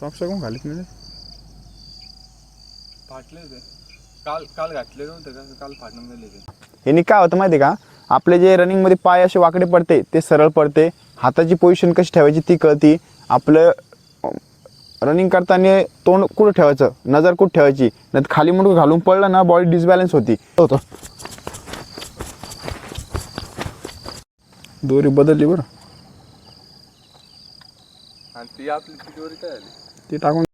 Socks कोण घालीत नाही फाटले होते. काल काल घातले नव्हते का? काल फाटून गेले ते यांनी काय होतं माहिती आहे का? आपले जे रनिंगमध्ये पाय असे वाकडे पडते ते सरळ पडते. हाताची पोझिशन कशी ठेवायची ती कळती. आपलं रनिंग करताना तोंड कुठं ठेवायचं? नजर कुठं ठेवायची? नाही खाली मुंडकं घालून पडलं ना बॉडी डिसबॅलन्स होती होतं. दोरी बदलली बरं. आणि ती आपली ती दोरी काय झाली? ती टाकून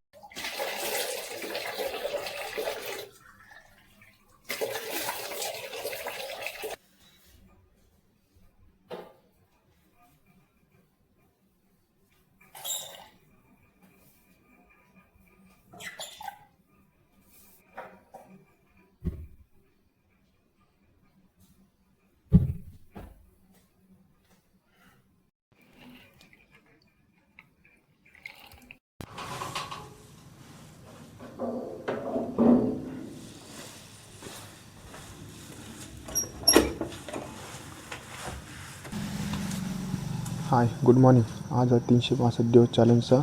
हाय गुड मॉर्निंग आज तीनशे पासष्ट दिवस चॅलेंजचा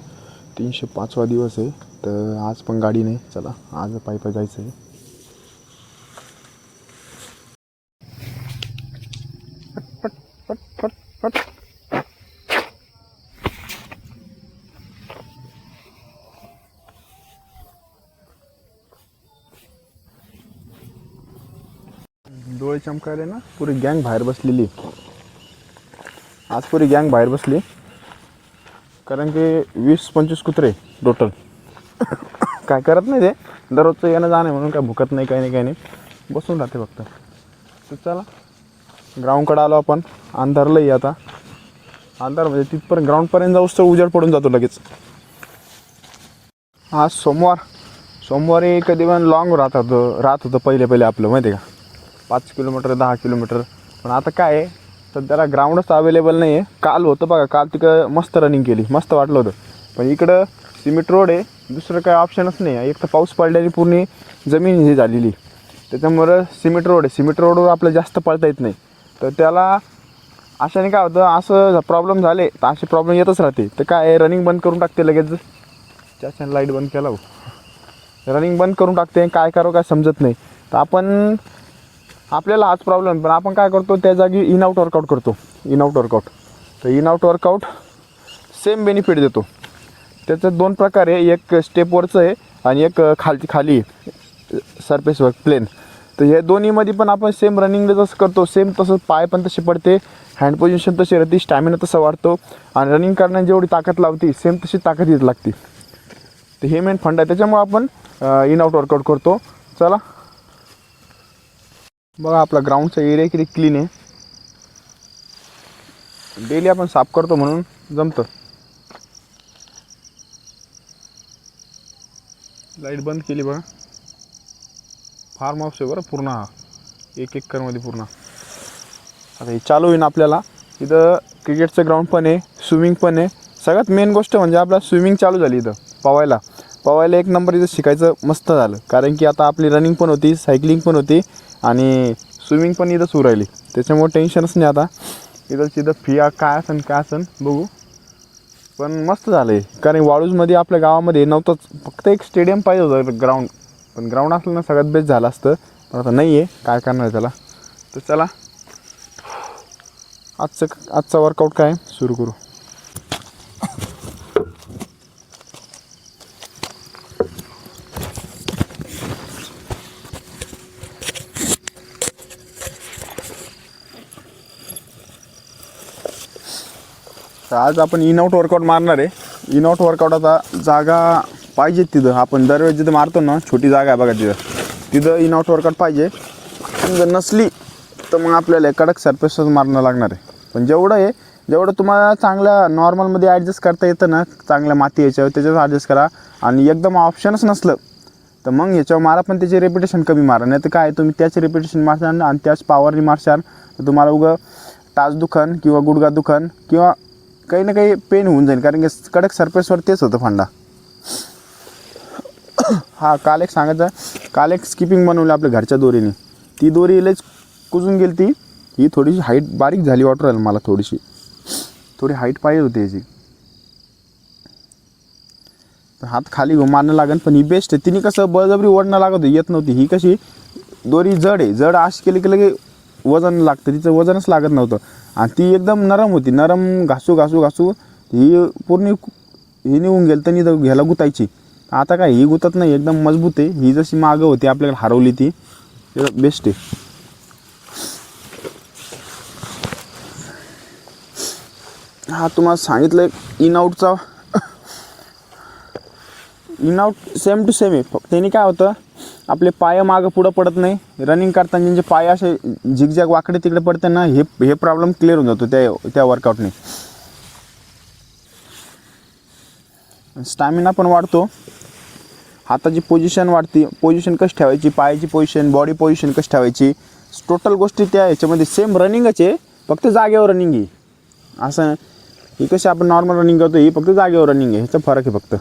तीनशे पाचवा दिवस आहे. तर आज पण गाडी नाही. चला आज पायी पाय जायचं आहे. पट पट पट पट पट डोळे चमकायले ना? पुरी गँग बाहेर बसलेली आज पुरी गँग बाहेर बसली. कारण की वीस पंचवीस कुत्रे टोटल काय करत नाही ते. दररोजचं येणं जाणं आहे म्हणून काय भुकत नाही काही नाही काही नाही. बसून राहते फक्त. तर चला ग्राउंडकडे आलो आपण. अंधारलं आता. अंधार म्हणजे तिथपर्यंत ग्राउंडपर्यंत जाऊस तर उजेड पडून जातो लगेच. आज सोमवार. सोमवारी कधी पण लॉंग राहत होतं राहत होतं पहिले पहिले आपलं माहिती आहे का? पाच किलोमीटर दहा किलोमीटर. पण आता काय आहे? सध्याला ग्राउंडच अवेलेबल नाही आहे काल होतं बघा काल तिकडं मस्त रनिंग केली. मस्त वाटलं होतं. पण इकडं सिमेंट रोड आहे. दुसरं काय ऑप्शनच नाही. आहे एक तर पाऊस पडल्याने पूर्ण जमीन ही झालेली. त्याच्यामुळं सिमेंट रोड आहे. सिमेंट रोडवर आपलं जास्त पळता येत नाही. तर त्याला अशाने काय होतं असं प्रॉब्लेम झाले तर असे प्रॉब्लेम येतच राहते. तर काय रनिंग बंद करून टाकते लगेच. त्याच्याने लाइट बंद केला हो. रनिंग बंद करून टाकते काय करावं काय समजत नाही. तर आपण आपल्याला हाच प्रॉब्लेम पण आपण काय करतो त्या जागी इन आउट वर्कआउट करतो. इन आउट वर्कआउट तर in out workout same benefit देतो. त्याचं दोन प्रकार आहे. एक स्टेपवरचं आहे आणि एक खालची खाली सरफेस वर्क प्लेन तर हे दोन्हीमध्ये पण आपण सेम रनिंगला जसं करतो सेम तसं पाय पण तसे पडते. हँड पोझिशन तशी राहते स्टॅमिना तसा वाढतो. आणि रनिंग करण्याची जेवढी ताकद लावती सेम तशी ताकद येत लागते. तर हे मेन फंड आहे. त्याच्यामुळे आपण इन आउट वर्कआउट करतो. चला बघा आपला ग्राउंडचा एरिया किती क्लीन आहे. डेली आपण साफ करतो म्हणून जमतं. लाइट बंद केली बघा. फार्म हाऊस आहे बरं पूर्ण हा. एक एकरमध्ये पूर्ण. आता हे चालू होईन आपल्याला. इथं क्रिकेटचं ग्राउंड पण आहे स्विमिंग पण आहे. सगळ्यात मेन गोष्ट म्हणजे आपला स्विमिंग चालू झाली इथं पवायला. पवायला एक नंबर इथं शिकायचं मस्त झालं. कारण की आता आपली रनिंग पण होती सायकलिंग पण होती आणि स्विमिंग पण इथं सुरू राहिली. त्याच्यामुळे टेन्शनच नाही आता. इथं तिथं फिया काय असन काय असन बघू. पण मस्त झालं आहे कारण वाळूजमध्ये आपल्या गावामध्ये नव्हतंच. फक्त एक स्टेडियम पाहिजे होतं ग्राउंड पण ग्राउंड असलं ना सगळ्यात बेस्ट झालं असतं. पण आता नाही आहे काय करणार आहे त्याला? तर चला. आजचं आजचा वर्कआउट काय? सुरू करू. तर आज आपण इन आउट वर्कआउट मारणार आहे. इन आउट वर्कआउट आता जागा पाहिजे तिथं. आपण दरवेळेस जिथं मारतो ना छोटी जागा आहे बघा तिथं. तिथं इन आउट वर्कआउट पाहिजे. पण जर नसली तर मग आपल्याला कडक सरफेसच मारणं लागणार आहे. पण जेवढं आहे जेवढं तुम्हाला चांगल्या नॉर्मलमध्ये ॲडजस्ट करता येतं ना चांगल्या माती याच्यावर त्याच्यावर ॲडजस्ट करा. आणि एकदम ऑप्शनच नसलं तर मग याच्यावर मारा पण त्याचे रेप्युटेशन कमी मारा. नाही तर काय तुम्ही त्याच रेप्युटेशन मारशाल आणि त्याच पावरने मारशाल तर तुम्हाला उगं टाच दुखन किंवा गुडगा दुखन किंवा काही ना काही पेन होऊन जाईल. कारण की कडक सरफेसवर तेच होतं फंडा. हा काल एक सांगायचं काल एक स्किपिंग बनवली आपल्या घरच्या दोरीने. ती दोरी लयच कुजून गेली ती. ही थोडीशी हाईट बारीक झाली वाटू राहिली मला थोडीशी. थोडी हाईट पाहिजे होती याची. तर हात खाली मारणं लागेल पण ही बेस्ट आहे. तिने कसं बळजबरी ओढणं लागत होती, येत नव्हती. ही कशी दोरी जड आहे. जड अशी केली की लगे वजन लागतं. तिचं वजनच लागत नव्हतं. आणि ती एकदम नरम होती. नरम घासू घासू घासू. ही पूर्ण हे निघून गेलं तर घ्यायला गुतायची. आता काय ही गुतत नाही. एकदम मजबूत आहे. ही जशी मागं होती आपल्याकडे हरवली ती. बेस्ट आहे. हा तुम्हाला सांगितलं in आउटचा in out same to same आहे. फक्त त्याने काय होतं आपले पाय मागं पुढं पडत नाही. रनिंग करताना ज्यांचे पाय असे झिगझॅग वाकडे तिकडे पडते ना हे हे प्रॉब्लेम क्लिअर होऊन जातो त्या त्या वर्कआउटने स्टॅमिना पण वाढतो. हाताची पोझिशन वाढते. पोझिशन कशी ठेवायची? पायाची पोझिशन बॉडी पोझिशन कशी ठेवायची? टोटल गोष्टी त्या ह्याच्यामध्ये सेम रनिंगच आहे फक्त जागेवर रनिंग आहे. असं ही कशी आपण नॉर्मल रनिंग करतो ही फक्त जागेवर रनिंग आहे. ह्याचा फरक आहे फक्त.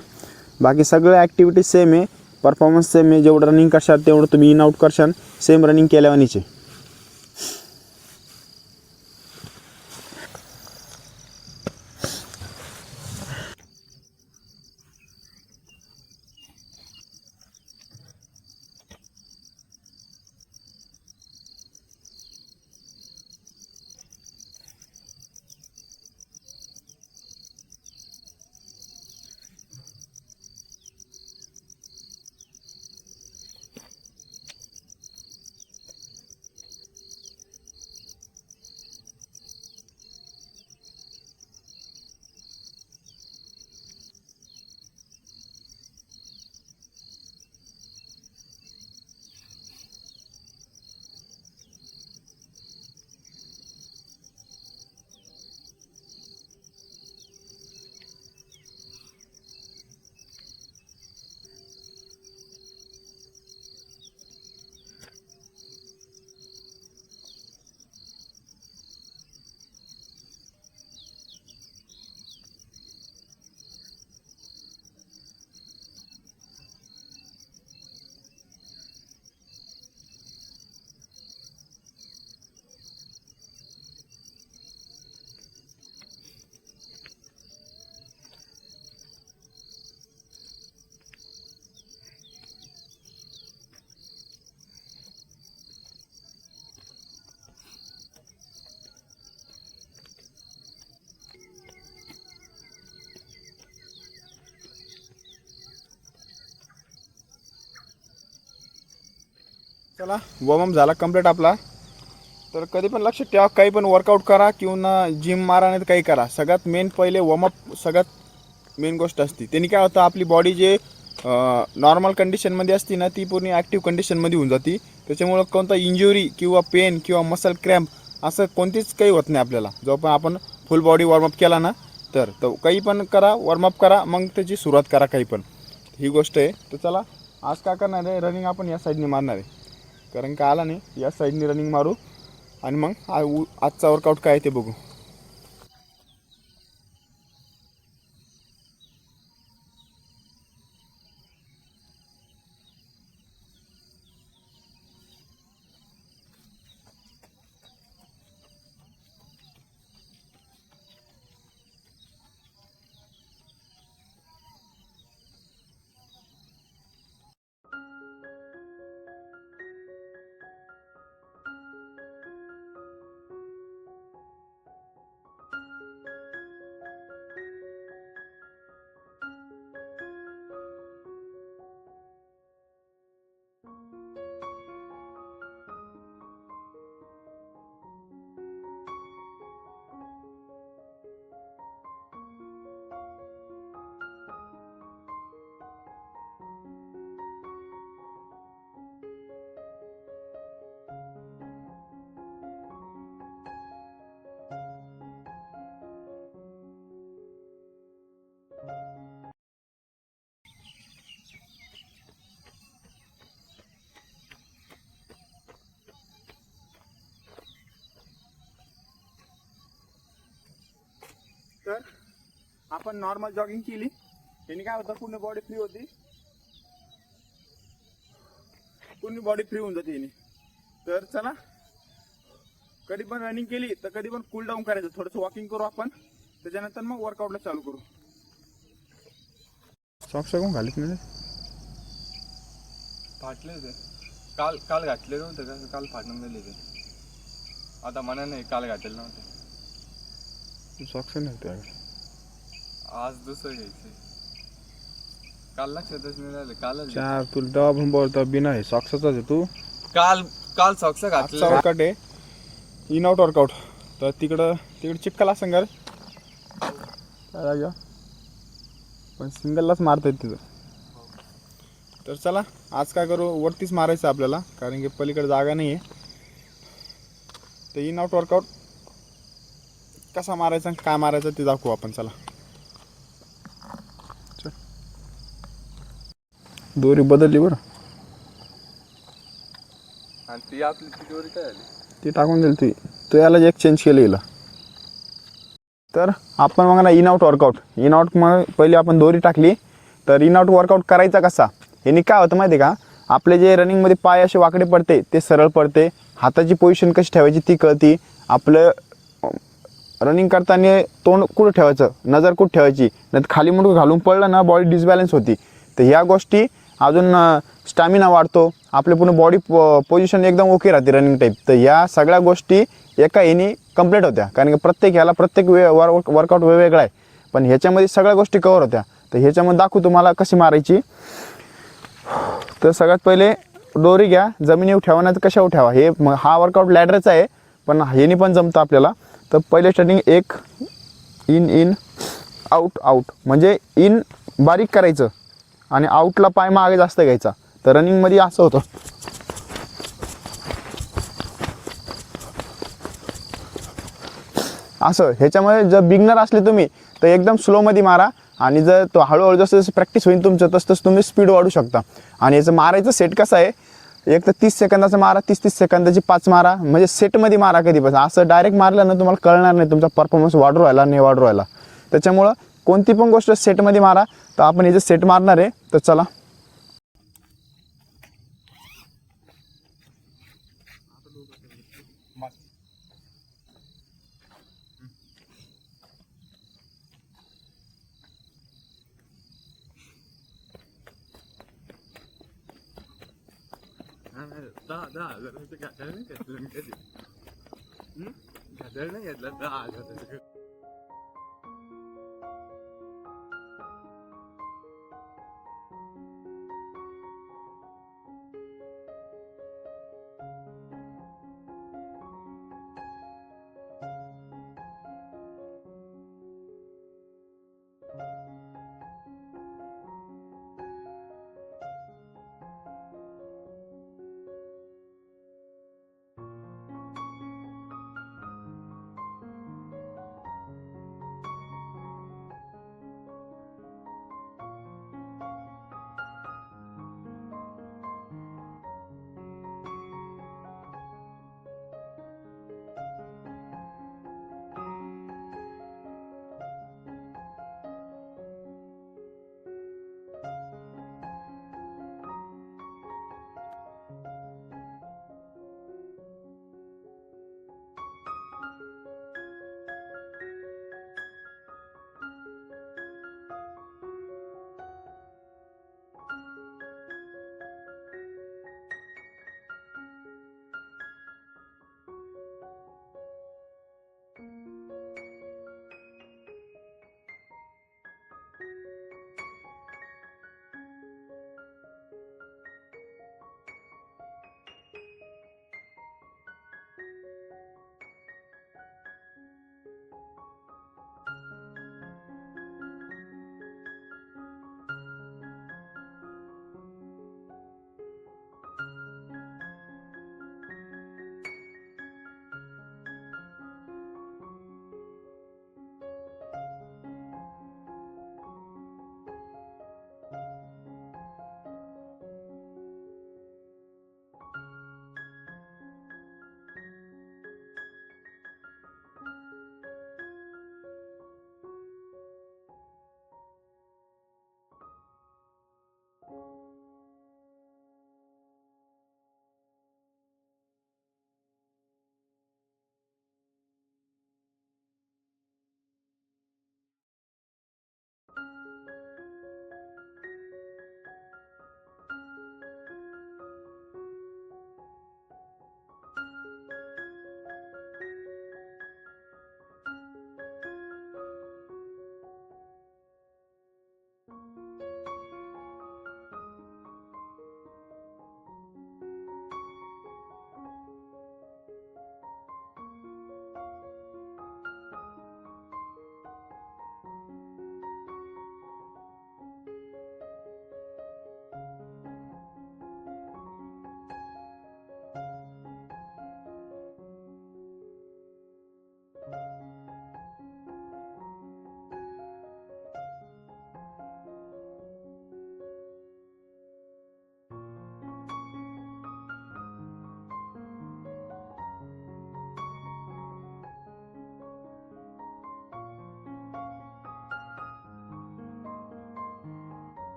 बाकी सगळ्या ॲक्टिव्हिटीज सेम आहे. परफॉर्मन्स सेम आहे जेवढं रनिंग करशाल तेवढं तुम्ही इन आउट करशाल. सेम रनिंग केल्यावानीचे. चला. वॉर्मअप झाला कंप्लीट आपला. तर कधी पण लक्षात ठेवा काही पण वर्कआउट करा किंवा जिम मारा नाही तर काही करा. सगळ्यात मेन पहिले वॉर्मअप सगळ्यात मेन गोष्ट असते. त्यांनी काय होतं आपली बॉडी जे नॉर्मल कंडिशनमध्ये असते ना ती पूर्ण ॲक्टिव्ह कंडिशनमध्ये होऊन जाते. त्याच्यामुळं कोणता इंजुरी किंवा पेन किंवा मसल क्रॅम्प असं कोणतीच काही होत नाही आपल्याला. जो पण आपण फुल बॉडी वॉर्मअप केला ना तर तो काही पण करा वॉर्मअप करा मग त्याची सुरुवात करा काही पण. ही गोष्ट आहे. तर चला आज काय करणार आहे? रनिंग आपण या साईडने मारणार आहे. कारण का आला नाही? या साईडने रनिंग मारू. आणि मग आ- आजचा वर्कआउट काय ते बघू. तर आपण नॉर्मल जॉगिंग केली. त्याने काय होतं पूर्ण बॉडी फ्री होती. पूर्ण बॉडी फ्री होऊन जाते याने तर चला कधी पण रनिंग केली तर कधी पण कूल डाऊन करायचं. थोडंसं वॉकिंग करू आपण. त्याच्यानंतर मग वर्कआउटला चालू करू. सॉक्स कोण घालीत नाही फाटले ते काल काल घातले नव्हते काल फाटून गेले ते. आता म्हणा नाही काल घातलेले नव्हते. सॉक्स नाही तुझ्याकडे आज दुसरं घ्यायचे काल लक्षातच नाही राहिले कालच चार तुला तेव्हा पण बोलतो बिना आहे सॉक्सचाच आहे तू काल काल सॉक्स आजचा घातले वर्कआउट आहे इन आउट वर्कआउट तर तिकडं तिकडं काय जाग्या? पण सिंगललाच मारता येत तिथं तर चला आज काय करू वरतीच मारायचं आपल्याला कारण की पलीकडे जागा नाही आहे तर इन आउट वर्कआउट कसा मारायचा काय मारायचं ते दाखवू आपण चला. दोरी बदलली बरं. आणि ती आपली ती दोरी काय झाली? ती टाकून दिली ती. तू याला एक चेंज केलं गेलं तर आपण मग ना in out workout in out मग पहिली आपण दोरी टाकली. तर इन आउट वर्कआउट करायचा कसा? ह्यानी काय होतं माहिती का? आपले जे रनिंगमध्ये पाय असे वाकडे पडते ते सरळ पडते. हाताची पोझिशन कशी ठेवायची ती कळती. आपलं रनिंग करताना तोंड कुठं ठेवायचं? नजर कुठं ठेवायची? नाही खाली मुंडकं घालून पडलं ना बॉडी डिसबॅलन्स होती. तर ह्या गोष्टी अजून स्टॅमिना वाढतो. आपले पूर्ण बॉडी पोझिशन एकदम ओके राहते रनिंग टाईप तर या सगळ्या गोष्टी एका ह्यानी कंप्लीट होत्या. कारण की प्रत्येक ह्याला प्रत्येक वे वर वर्कआउट वेगवेगळा आहे. पण ह्याच्यामध्ये सगळ्या गोष्टी कवर होत्या. तर ह्याच्यामध्ये दाखवू तुम्हाला कशी मारायची. तर सगळ्यात पहिले दोरी घ्या. जमिनीवर ठेवा नाही तर कशावर ठेवा? हे मग हा वर्कआउट लॅडरचा आहे. पण ह्यानी पण जमतं आपल्याला. तर पहिले स्टार्टिंग एक इन इन आउट आउट म्हणजे इन बारीक करायचं आणि आउटला पाय मागे जास्त घ्यायचा. तर रनिंगमध्ये असं होतं. असं. ह्याच्यामुळे जर बिगनर असले तुम्ही तर एकदम स्लोमध्ये मारा. आणि जर तो हळूहळू जसं जसं प्रॅक्टिस होईल तुमचं तसं तसं तुम्ही स्पीड वाढू शकता. आणि याचं मारायचं सेट कसं आहे? एक तर तीस सेकंदाचं मारा तीस तीस सेकंदाची पाच मारा म्हणजे सेटमध्ये मारा कधी पण असं डायरेक्ट मारलं ना तुम्हाला कळणार नाही तुमचा परफॉर्मन्स वाढू राहिला नाही वाढू राहिला. त्याच्यामुळं कोणती पण गोष्ट सेटमध्ये मारा तर आपण याचं सेट मारणार आहे तर चला. दहा दहा हजाराचं घाटायला नाही घेतलं मी कधी हं? घाटायला नाही घेतलं दहा हजाराचं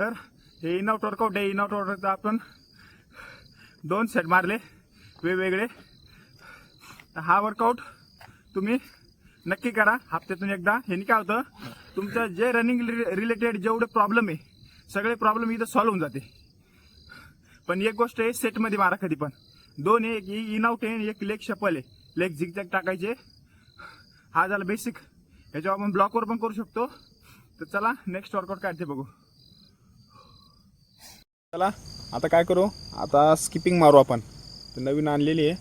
तर हे इन आउट वर्कआउट आहे इन आउट वर्कआउट आपण दोन सेट मारले वेगवेगळे. हा वर्कआउट तुम्ही नक्की करा. हप्त्यातून एकदा. ह्यानी काय होतं तुमचं जे रनिंग रिलेटेड जेवढे प्रॉब्लेम आहे सगळे प्रॉब्लेम इथं सॉल्व्ह होऊन जाते. पण एक गोष्ट आहे सेटमध्ये मारा कधी पण. दोन एक इन आउट आहे एक लेग शपल आहे. लेग झिकझॅक टाकायचे. हा झाला बेसिक याच्यावर आपण ब्लॉकवर पण करू शकतो. तर चला नेक्स्ट वर्कआउट काढते बघू. चला आता काय करू? आता स्किपिंग मारू आपण. तर नवीन आणलेली आहे.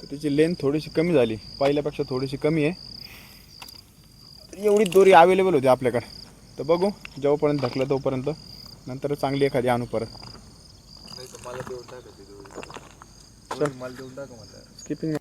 तर त्याची लेंथ थोडीशी कमी झाली. पहिल्यापेक्षा थोडीशी कमी आहे. एवढी दोरी अवेलेबल होती आपल्याकडे. तर बघू जेव्हापर्यंत धकलं तोपर्यंत. नंतर चांगली एखादी आणू परत. मला देऊन टाका स्किपिंग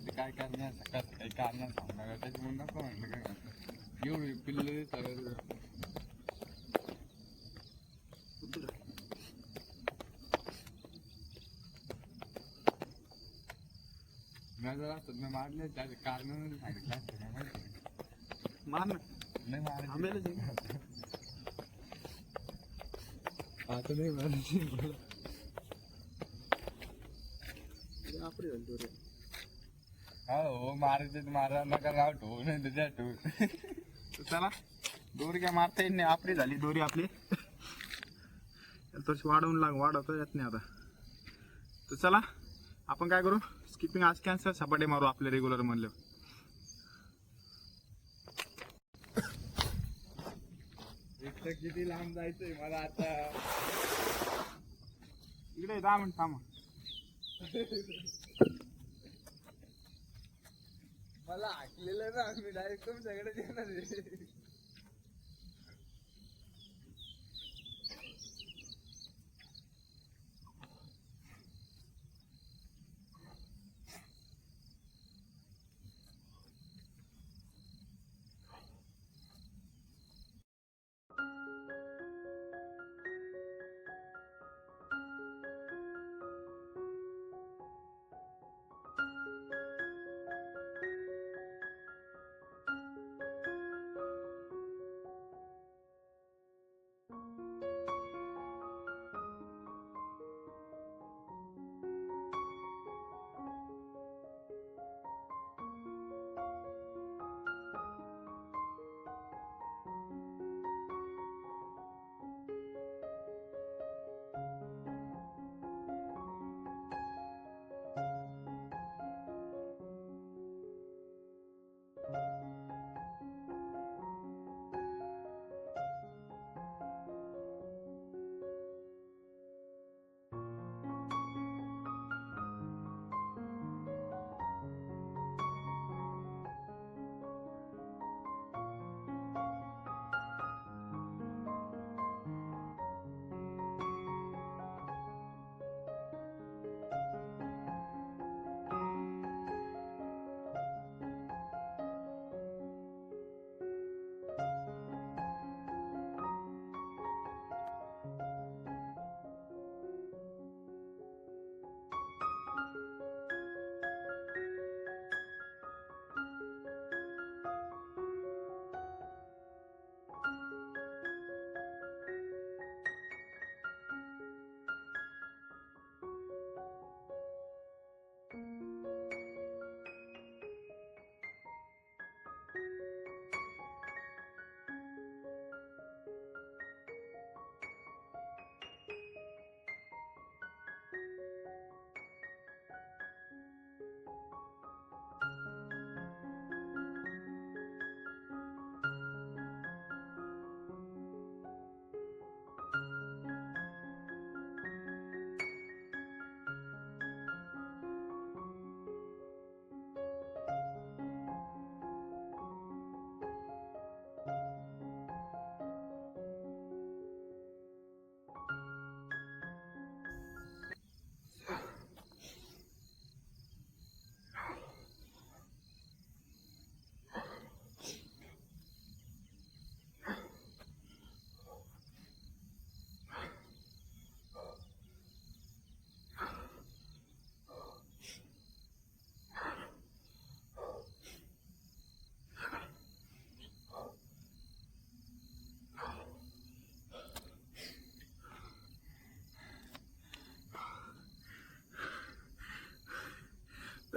म्हणला ते काय करणार सकाळ काही करणार सांगणार त्याच्यामुळे नको म्हणलं काय एवढी पिल्ले मी मारले त्याचे कारण सांगितलं. असतं माहिती? मार नाही. आता नाही मारायची. हा हो मारायचे तर मारा नका राव ठेवू नाही तर ठेवू. चला दोरी काय मारता येत नाही आपली झाली दोरी आपली. थोडीशी वाढवून लाग वाढवता येत नाही आता. तर चला आपण काय करू? स्किपिंग आज कॅन्सर सपाटे मारू आपले रेग्युलर म्हणलं तर किती लांब जायचंय मला आता. इकडे दहा मिनिट थांबा. मला आटलेलं ना मी डायरेक्ट तुमच्याकडे येणार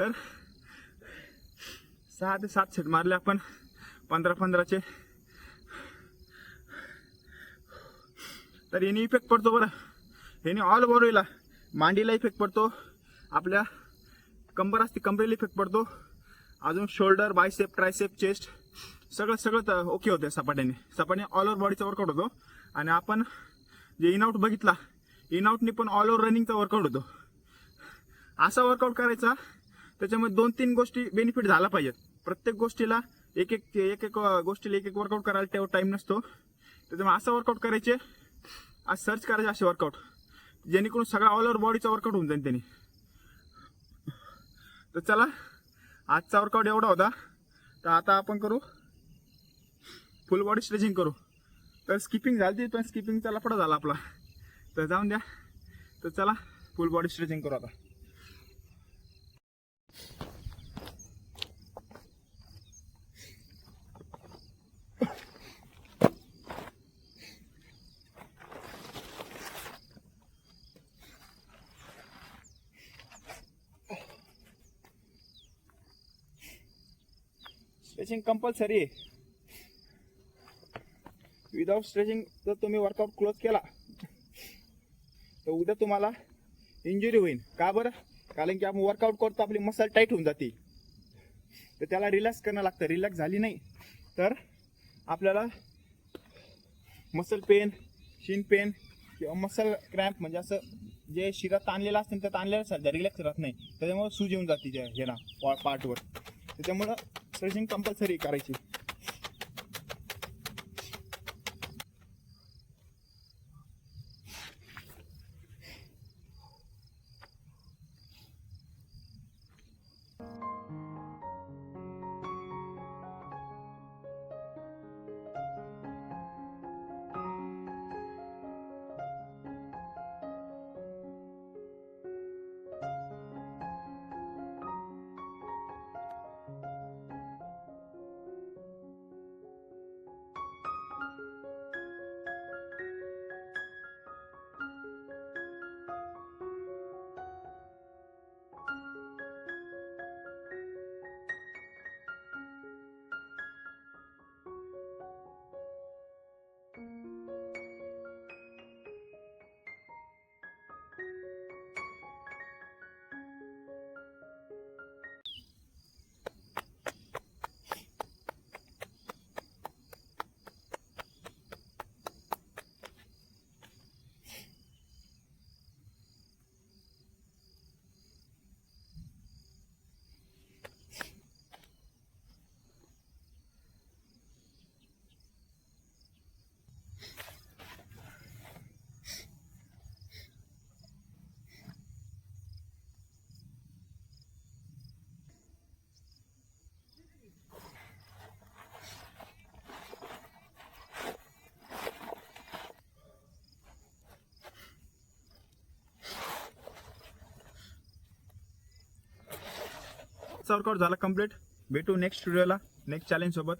तर सहा ते सात सेट मारले आपण. पंधरा पंधराचे. तर याने इफेक्ट पडतो बरं. याने ऑल बॉडीला मांडीला इफेक्ट पडतो. आपल्या कंबर असते कंबरेला इफेक्ट पडतो. अजून शोल्डर बायसेप ट्रायसेप चेस्ट सगळं सगळं तर ओके होतं सपाट्याने. सपाट्याने ऑल ओव्हर बॉडीचा वर्कआउट होतो. आणि आपण जे इन आउट बघितला इन पण ऑल ओव्हर रनिंगचा वर्कआउट होतो. असा वर्कआउट करायचा. त्याच्यामध्ये दोन तीन गोष्टी बेनिफिट झाला पाहिजेत. प्रत्येक गोष्टीला एक एक एक एक गोष्टीला एक एक वर्कआउट करायला तेव्हा टाईम नसतो. त्याच्यामुळे असं वर्कआउट करायचे आज सर्च करायचे असे वर्कआउट जेणेकरून सगळा ऑल ओव्हर बॉडीचा वर्कआउट होऊन जाईल त्यांनी. तर चला आजचा वर्कआउट एवढा होता. तर आता आपण करू फुल बॉडी स्ट्रेचिंग करू. तर स्किपिंग झाली पण स्किपिंगचा लफडा झाला आपला. तर जाऊन द्या. तर चला फुल बॉडी स्ट्रेचिंग करू आता. स्ट्रेचिंग कंपल्सरी आहे विदाउट स्ट्रेचिंग जर तुम्ही वर्कआउट क्लोज केला तर उद्या तुम्हाला इंजुरी होईल. का बरं? कारण की आपण वर्कआउट करतो आपली मसल टाईट होऊन जाते. तर त्याला रिलॅक्स करणं लागतं. रिलॅक्स झाली नाही तर आपल्याला मसल पेन शिन पेन किंवा मसल क्रॅम्प म्हणजे असं जे शिरा ताणलेलं असतं त्या ताणलेलं सध्या रिलॅक्स राहत नाही. त्याच्यामुळे सूज येऊन जाते त्या ह्याला पार्टवर त्याच्यामुळं स्ट्रेचिंग कंपल्सरी करायची. वर्कआउट झाला कंप्लीट भेटू नेक्स्ट व्हिडिओला नेक्स्ट चॅलेंज सोबत.